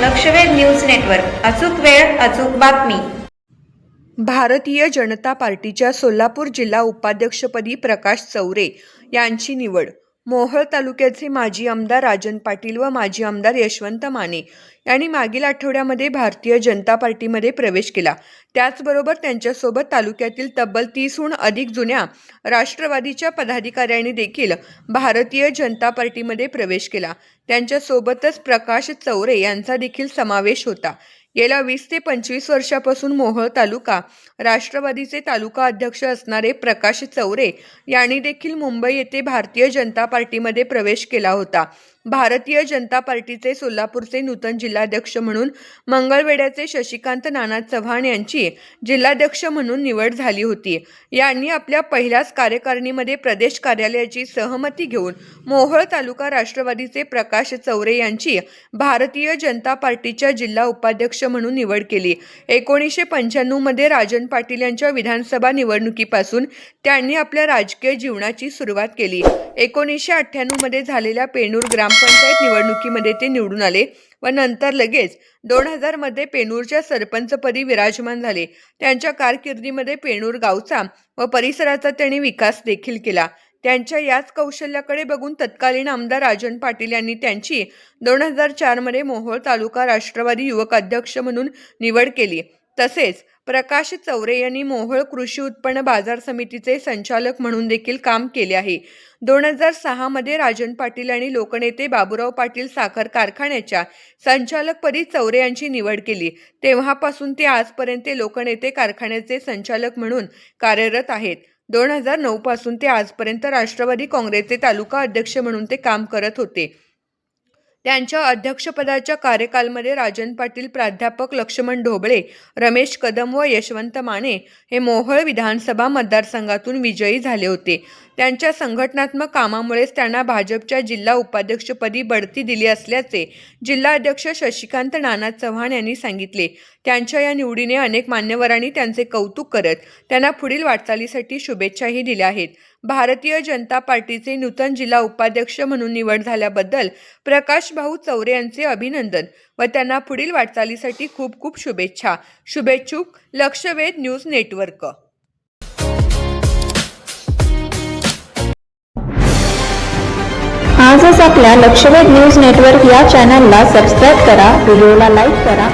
लक्षवेध news network. अचूक वेळ अचूक बातमी. भारतीय जनता पार्टीच्या सोलापूर जिल्हा उपाध्यक्षपदी प्रकाश चौरे यांची निवड. मोहोळ तालुक्याचे माजी आमदार राजन पाटील व माजी आमदार यशवंत माने यांनी मागील आठवड्यामध्ये भारतीय जनता पार्टीमध्ये प्रवेश केला. त्याचबरोबर त्यांच्यासोबत तालुक्यातील तब्बल तीसहून अधिक जुन्या राष्ट्रवादीच्या पदाधिकाऱ्यांनी देखील भारतीय जनता पार्टीमध्ये प्रवेश केला. त्यांच्यासोबतच प्रकाश चौरे यांचा देखील समावेश होता. गेल्या वीस ते पंचवीस वर्षापासून मोहोळ तालुका राष्ट्रवादीचे तालुका अध्यक्ष असणारे प्रकाश चौरे यांनी देखील मुंबई येथे भारतीय जनता पार्टीमध्ये प्रवेश केला होता. भारतीय जनता पार्टीचे सोलापूरचे नूतन जिल्हाध्यक्ष म्हणून मंगळवेड्याचे शशिकांत नाना चव्हाण यांची जिल्हाध्यक्ष म्हणून निवड झाली होती. यांनी आपल्या पहिल्याच कार्यकारिणीमध्ये प्रदेश कार्यालयाची सहमती घेऊन मोहोळ तालुका राष्ट्रवादीचे प्रकाश चौरे यांची भारतीय जनता पार्टीच्या जिल्हा उपाध्यक्ष म्हणून निवड केली. एकोणीसशे पंच्याण्णवमध्ये राजन पाटील यांच्या विधानसभा निवडणुकीपासून त्यांनी आपल्या राजकीय जीवनाची सुरुवात केली. एकोणीसशे अठ्ठ्याण्णवमध्ये झालेल्या पेणूर ग्राम ग्रामपंचायत निवडणुकीमध्ये ते निवडून आले व नंतर लगेच दोन हजारमध्ये पेनूरच्या सरपंचपदी विराजमान झाले. त्यांच्या कारकिर्दीमध्ये पेनूर गावचा व परिसराचा त्यांनी विकास देखील केला. त्यांच्या याच कौशल्याकडे बघून तत्कालीन आमदार राजन पाटील यांनी त्यांची दोन हजार चारमध्ये मोहोळ तालुका राष्ट्रवादी युवक अध्यक्ष म्हणून निवड केली. तसेच प्रकाश चौरे यांनी मोहोळ कृषी उत्पन्न बाजार समितीचे संचालक म्हणून देखील काम केले आहे. दोन हजार सहामध्ये राजन पाटील आणि लोकनेते बाबुराव पाटील साखर कारखान्याच्या संचालकपदी चौरे यांची निवड केली. तेव्हापासून ते आजपर्यंत लोकनेते कारखान्याचे संचालक म्हणून कार्यरत आहेत. दोन हजार नऊपासून ते आजपर्यंत राष्ट्रवादी काँग्रेसचे तालुका अध्यक्ष म्हणून ते काम करत होते. त्यांच्या अध्यक्षपदाच्या कार्यकालमध्ये राजन पाटील प्राध्यापक लक्ष्मण ढोबळे रमेश कदम व यशवंत माने हे मोहोळ विधानसभा मतदारसंघातून विजयी झाले होते. त्यांच्या संघटनात्मक कामामुळेच त्यांना भाजपच्या जिल्हा उपाध्यक्षपदी बढती दिली असल्याचे जिल्हाध्यक्ष शशिकांत नाना चव्हाण यांनी सांगितले. त्यांच्या या निवडीने अनेक मान्यवरांनी त्यांचे कौतुक करत त्यांना पुढील वाटचालीसाठी शुभेच्छाही दिल्या आहेत. भारतीय जनता पार्टीचे नूतन जिल्हा उपाध्यक्ष म्हणून निवड झाल्याबद्दल प्रकाश भाऊ चौरे यांचे अभिनंदन व त्यांना पुढील वाटचालीसाठी खूप खूप शुभेच्छा. शुभेच्छुक लक्षवेध न्यूज नेटवर्क. आजच आपल्या लक्षवेध न्यूज नेटवर्क या चॅनलला सबस्क्राईब करा व्हिडिओला लाईक करा.